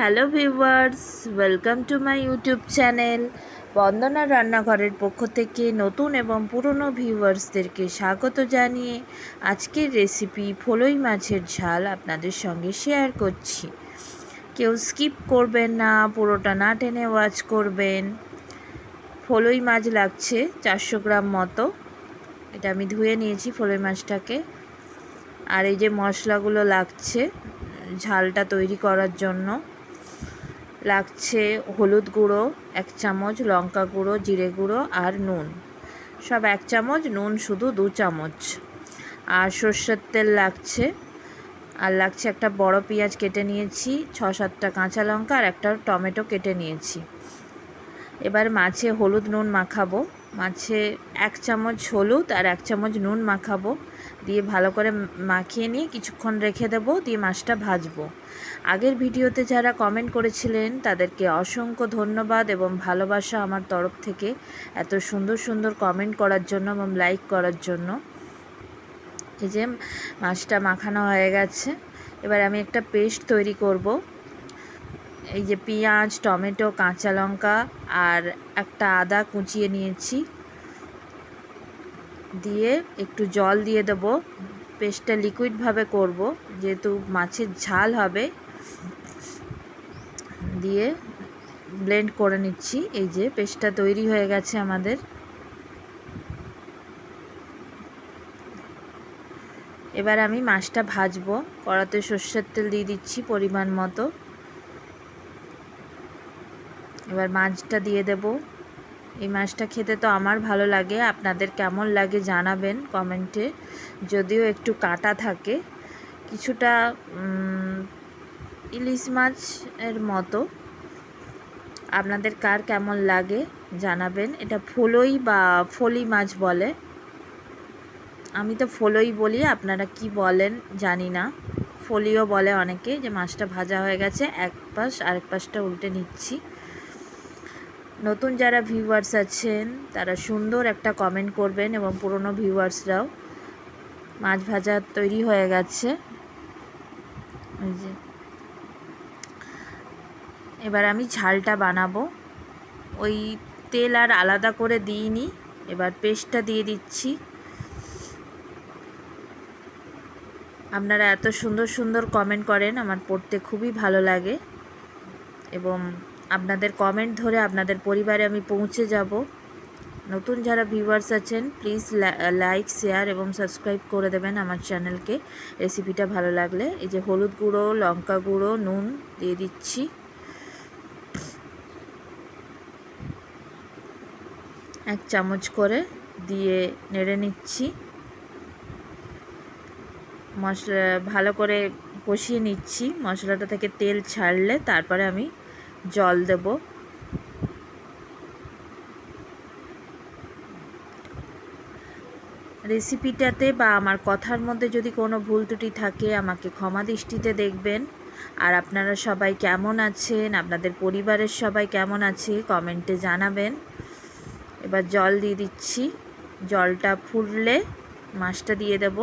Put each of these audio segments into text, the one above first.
Hello viewers, welcome to my YouTube channel. Bandana রান্নাঘরের পক্ষ থেকে নতুন এবং পুরনো ভিউয়ার্সদেরকে স্বাগত জানিয়ে আজকের রেসিপি ফলই মাছের ঝাল আপনাদের সঙ্গে শেয়ার করছি। কেউ স্কিপ করবেন না, পুরোটা না টেনে ওয়াচ করবেন। ফলই মাছ লাগছে চারশো গ্রাম মতো। এটা আমি ধুয়ে নিয়েছি ফলই মাছটাকে। আর এই যে মশলাগুলো লাগছে ঝালটা তৈরি করার জন্য। লাগছে হলুদ গুঁড়ো, এক চামচ লঙ্কা গুঁড়ো, জিরে গুঁড়ো আর নুন। সব এক চামচ, নুন শুধু দু চামচ। আর সর্ষের তেল লাগছে। আর লাগছে একটা বড় পেঁয়াজ কেটে নিয়েছি, ছ সাতটা কাঁচা লঙ্কা আর একটা টমেটো কেটে নিয়েছি। এবার মাছে হলুদ নুন মাখাবো। মাছে এক চামচ হলুদ আর এক চামচ নুন মাখাবো। দিয়ে ভালো করে মাখিয়ে নিয়ে কিছুক্ষণ রেখে দেবো, দিয়ে মাছটা ভাজবো। আগের ভিডিওতে যারা কমেন্ট করেছিলেন, তাদেরকে অসংখ্য ধন্যবাদ এবং ভালোবাসা আমার তরফ থেকে এত সুন্দর সুন্দর কমেন্ট করার জন্য এবং লাইক করার জন্য। এই যে মাছটা মাখানো হয়ে গেছে। এবার আমি একটা পেস্ট তৈরি করব। এই যে পেঁয়াজ, টমেটো, কাঁচা লঙ্কা আর একটা আদা কুচিয়ে নিয়েছি। দিয়ে একটু জল দিয়ে দেবো। পেস্টটা লিকুইডভাবে করব, যেহেতু মাছের ঝাল হবে। দিয়ে ব্লেন্ড করে নিচ্ছি। এই যে পেস্টটা তৈরি হয়ে গেছে আমাদের। এবার আমি মাছটা ভাজবো। কড়াতে সর্ষের তেল দিয়ে দিচ্ছি পরিমাণ মতো। এবার মাছটা দিয়ে দেব। এই মাছটা খেতে তো আমার ভালো লাগে। আপনাদের কেমন লাগে জানাবেন কমেন্টে। যদিও একটু কাটা থাকে। কিছুটা ইলিশ মাছের মতো। আপনাদের কার কেমন লাগে জানাবেন। এটা ফলই বা ফলি মাছ বলে। আমি তো ফলই বলি, আপনারা কি বলেন জানি না। ফলিও বলে অনেকে যে মাছটা ভাজা হয়ে গেছে, এক পাশ আরেক পাশটা উল্টে নিচ্ছি। নতুন যারা ভিউয়ার্স আছেন, তারা সুন্দর একটা কমেন্ট করবেন এবং পুরনো ভিউয়ার্সরাও মাছ ভাজা তৈরি হয়ে গেছে। ওই যে। এবার আমি ঝালটা বানাবো। ওই তেল আর আলাদা করে দিইনি, এবার পেস্টটা দিয়ে দিচ্ছি। আপনারা এত সুন্দর সুন্দর কমেন্ট করেন, আমার পড়তে খুবই ভালো লাগে। এবং আপনাদের কমেন্ট ধরে আপনাদের পরিবারে আমি পৌঁছে যাব। নতুন যারা ভিউয়ার্স আছেন প্লিজ লাইক শেয়ার এবং সাবস্ক্রাইব করে দেবেন আমার চ্যানেলকে রেসিপিটা ভালো লাগলে এই যে হলুদ গুঁড়ো, লঙ্কা গুঁড়ো, নুন দিয়ে দিচ্ছি। এক চামচ করে দিয়ে নেড়ে নিচ্ছি। মশলা, ভালো করে কষিয়ে নিচ্ছি। মশলাটা থেকে তেল ছাড়লে তারপরে আমি জল দেব। রেসিপিটাতে বা আমার কথার মধ্যে যদি কোনো ভুল ত্রুটি থাকে, আমাকে ক্ষমা দৃষ্টিতে দেখবেন। আর আপনারা সবাই কেমন আছেন? আপনাদের পরিবারের সবাই কেমন আছে? কমেন্টে জানাবেন। এবার জল দিয়ে দিচ্ছি। জলটা ফুটলে মাছটা দিয়ে দেব।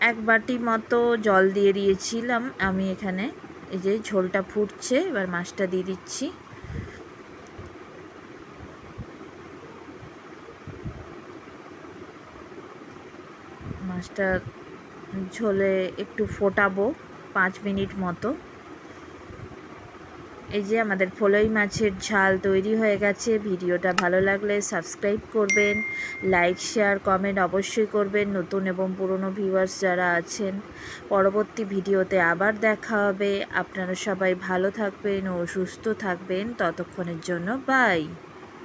এক বাটি মতো জল দিয়ে দিয়েছিলাম আমি এখানে। এই যে ঝোলটা ফুটছে, এবার মাছটা দিয়ে দিচ্ছি। মাছটা ঝোলে একটু ফোটাবো, পাঁচ মিনিট মতো। এই যে আমাদের ফলই মাছের ঝাল তৈরি হয়ে গেছে। ভিডিওটা ভালো লাগলে সাবস্ক্রাইব করবেন লাইক শেয়ার কমেন্ট অবশ্যই করবেন। নতুন এবং পুরনো ভিউয়ার্স যারা আছেন, পরবর্তী ভিডিওতে আবার দেখা হবে। আপনারা সবাই ভালো থাকবেন ও সুস্থ থাকবেন। ততক্ষণের জন্য বাই